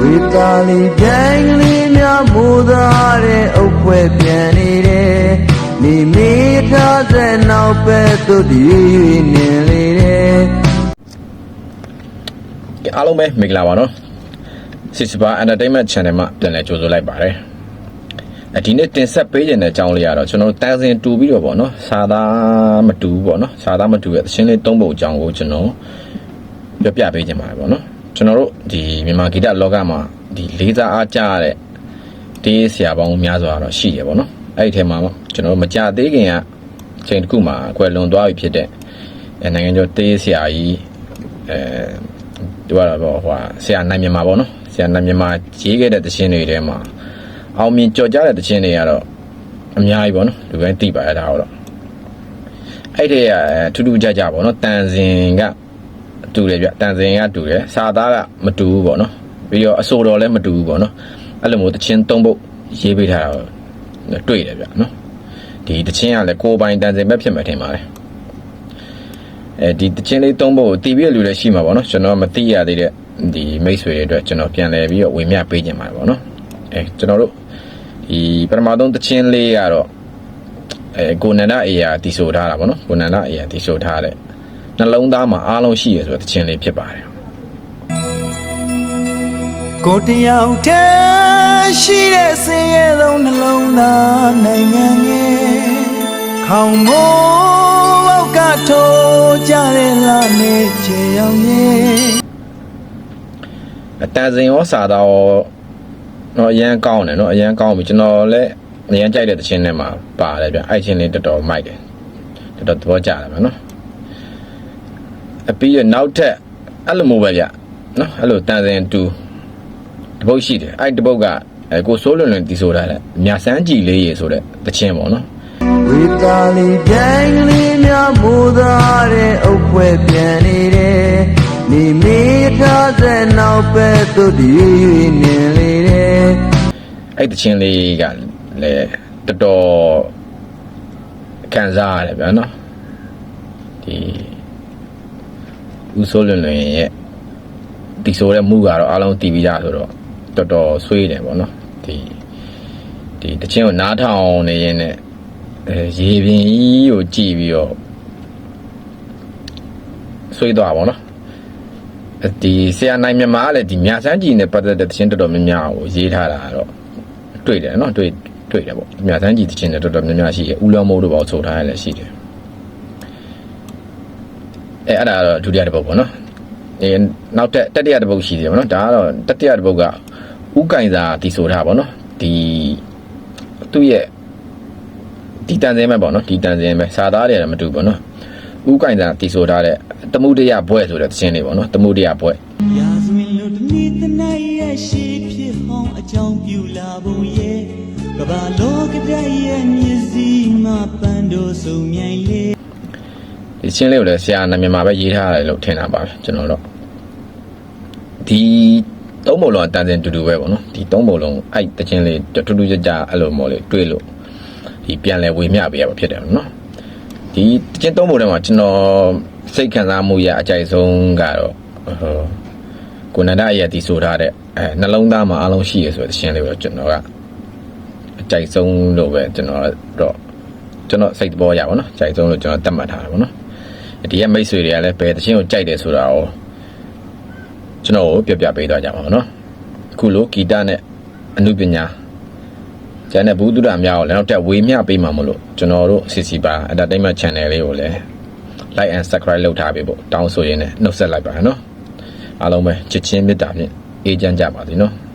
ဝေတာလီပြိုင်ကလေးများမိုးသားတဲ့အုပ်ဖွဲ့ပြန်နေတယ်နေမေးထားတဲ့နောက်ပဲသူတည်၍နေလေတယ်ကဲအားလုံးပဲမင်္ဂလာပါနော်စစ်စပါ entertainment channel မှာပြန်လည်ကြိုဆိုလိုက်ပါတယ်အဒီနေ့တင်ဆက်ပေးခြင်းတဲ့အကြောင်းလေးကတော့ကျွန်တော်တို့တန်းစင်တူပြီးတော့ပေါ့နော်စာသားမတူဘူးပေါ့နော်စာသားမတူရဲ့သချင်းလေးသုံးပုတ်အကြောင်းကိုကျွန်တော်ပြောပြပေးခြင်းပါတယ်ပေါ့နော် ကျွန်တော်တို့ဒီမြန်မာဂီတလောကမှာဒီလေးစားအားကြရတဲ့တေးဆရာပေါင်းများစွာတော့ရှိရပေါ့နော်အဲ့ဒီထဲမှာပေါ့ကျွန်တော်တို့မကြသေးခင်ကအချိန်တစ်ခုမှာအကွယ်လွန်သွားပြီဖြစ်တဲ့အဲနိုင်ငံကျော်တေးဆရာကြီးအဲသူကတော့ဟိုဟာဆရာနိုင်မြန်မာပေါ့နော်ဆရာနိုင်မြန်မာရေးခဲ့တဲ့တခြင်းတွေထဲမှာအောင်မြင်ကြော်ကြားတဲ့တခြင်းတွေကတော့အများကြီးပေါ့နော်လူတိုင်းသိပါရတာတော့အဲ့ဒီကထူးထူးခြားခြားပေါ့နော်တန်စင်က တူတယ်ဗျတန်စင်ကတူတယ်စာသားကမတူဘူးပေါ့နော်ပြီးတော့အဆိုတော်လည်းမတူဘူးပေါ့နော်အဲ့လိုမျိုးတခြင်းသုံးပုတ်ရေးပေးထားတာတွေ့တယ်ဗျနော်ဒီတခြင်းကလည်းကိုယ်ပိုင်တန်စင်ပဲဖြစ်မှာထင်ပါတယ်အဲဒီတချင်းလေးသုံးဖို့တီးပြည့်လူလည်းရှိမှာပေါ့နော်ကျွန်တော်မသိရသေးတဲ့ဒီမိတ်ဆွေတွေအတွက်ကျွန်တော်ပြန်လဲပြီးတော့ဝေမျှပေးခြင်းပါတယ်ပေါ့နော်အဲကျွန်တော်တို့ဒီပထမဆုံးတချင်းလေးကတော့အဲကိုနန္ဒအေယာတီဆိုထားတာပေါ့နော်ကိုနန္ဒအေယာတီဆိုထားတဲ့ နှလုံးသားမှာအားလုံးရှိရဆိုတဲ့တချင်းလေးဖြစ်ပါတယ်ကိုတယောက်တည်းရှိတဲ့စင်ရဲ့လုံးနှလုံးသားနိုင်ငံရဲ့ခေါင်မိုးဘောက်ကထိုးကြတဲ့လာနေချေအောင်ရဲ့အတန်စင်ရောစာသားရောတော့အရန်ကောင်းတယ်နော်အရန်ကောင်းပြီကျွန်တော်လည်းအရန်ကြိုက်တဲ့တချင်းထဲမှာပါတယ်ဗျအဲ့ချင်းလေးတော်တော်မိုက်တယ်တော်တော်သဘောကျတယ်ဗျနော် အပြီးရနောက်ထပ်အဲ့လိုမျိုးပဲဗျနော်အဲ့လိုတန်စင်တူတပုတ်ရှိတယ်အဲ့တပုတ်ကအဲကိုစိုးလွန်လွန်တီးဆိုတာလေမြဆန်းကြည်လေးရေဆိုတဲ့တချင်းပေါ့နော်ဝေတာလီပြိုင်ကလေးများမိုးသားတဲ့အုပ်ဖွဲ့ပြန်နေတယ်နေမေးထားတဲ့နောက်ပဲသူတည်၍နေလေတယ်အဲ့တချင်းလေးကလည်းတော်တော်ခံစားရတယ်ဗျာနော်ဒီ ဦးစိုးလွန်လွန်ရဲ့ဒီဆိုတဲ့မှုကတော့အားလုံးတည်ပြီးသားဆိုတော့တော်တော်ဆွေးတယ်ပေါ့နော်ဒီဒီတချင်းကိုနားထောင်နေရင်လည်းအဲရေပြင်ကြီးကိုကြည့်ပြီးတော့ဆွေးသွားပါတော့ဒီဆရာနိုင်မြန်မာကလည်းဒီမြဆန်းကြီးနဲ့ပတ်သက်တဲ့တချင်းတော်တော်များများကိုရေးထားတာကတော့တွေ့တယ်နော်တွေ့တွေ့တယ်ပေါ့မြဆန်းကြီးတချင်းနဲ့တော်တော်များများရှိတယ်ဦးလောမိုးတို့ပေါ့ဆိုထားရလည်းရှိတယ် အဲအဲ့ဒါကတော့ဒုတိယတစ်ပုတ်ပေါ့နော်အဲနောက်တက်တတိယတစ်ပုတ်ရှိတယ်ပေါ့နော်ဒါကတော့တတိယတစ်ပုတ်ကဥကင်စာတီဆိုထားပါပေါ့နော်ဒီသူ့ရဲ့ဒီတန်စင်းပဲပေါ့နော်ဒီတန်စင်းပဲစာသားတွေကမတူဘူးပေါ့နော်ဥကင်စာတီဆိုထားတဲ့တမှုတရဘွဲ့ဆိုတဲ့သချင်းလေးပေါ့နော်တမှုတရဘွဲ့ရာဇဝင်လို့တနည်းတနိုင်ရဲ့ရှိဖြစ်ဟောင်းအကြောင်းပြူလာပုံရဲ့ကဘာလောကတည်းရဲ့မျက်စိမှာပန်းတို့စုံမြိုင်လေ ဒီချင်းလေးကိုလည်းဆရာနာမည်မှာပဲရေးထားရတယ်လို့ထင်တာပါပဲကျွန်တော်တော့ဒီသုံးပုံလုံးအတန်စင်တူတူပဲပေါ့နော်ဒီသုံးပုံလုံးအဲ့တချင်းလေးတူတူကြကြအဲ့လိုမော်လေးတွေးလို့ဒီပြန်လဲဝေမျှပေးရမှာဖြစ်တယ်နော်ဒီတချင်းသုံးပုံထဲမှာကျွန်တော်စိတ်ခံစားမှုရအကြိုက်ဆုံးကတော့ဟိုကိုနန္ဒရဲ့တီဆိုထားတဲ့အဲနှလုံးသားမှာအားလုံးရှိရဆိုတဲ့တချင်းလေးကိုကျွန်တော်ကအကြိုက်ဆုံးလို့ပဲကျွန်တော်တော့ကျွန်တော်စိတ်သဘောရပါတော့။ကြိုက်ဆုံးလို့ကျွန်တော်တတ်မှတ်ထားတာပေါ့နော်။ ဒီရဲ့မိတ်ဆွေတွေကလည်းဘယ်တခြင်းကိုကြိုက်တယ်ဆိုတာကိုကျွန်တော်ကိုပြပြပေးသွားကြပါမယ်နော်။အခုလိုဂီတနဲ့အနုပညာကျန်တဲ့ဘူးတုဒ္ဒများကိုလည်းနောက်တက်ဝေမျှပေးမှာမလို့ကျွန်တော်တို့ CC ပါ Entertainment Channel လေးကိုလည်း like and subscribe လုပ်ထားပေးဖို့တောင်းဆိုရင်းနဲ့နှုတ်ဆက်လိုက်ပါရနော်။အားလုံးပဲချစ်ချင်းမေတ္တာဖြင့်အေးချမ်းကြပါစေနော်။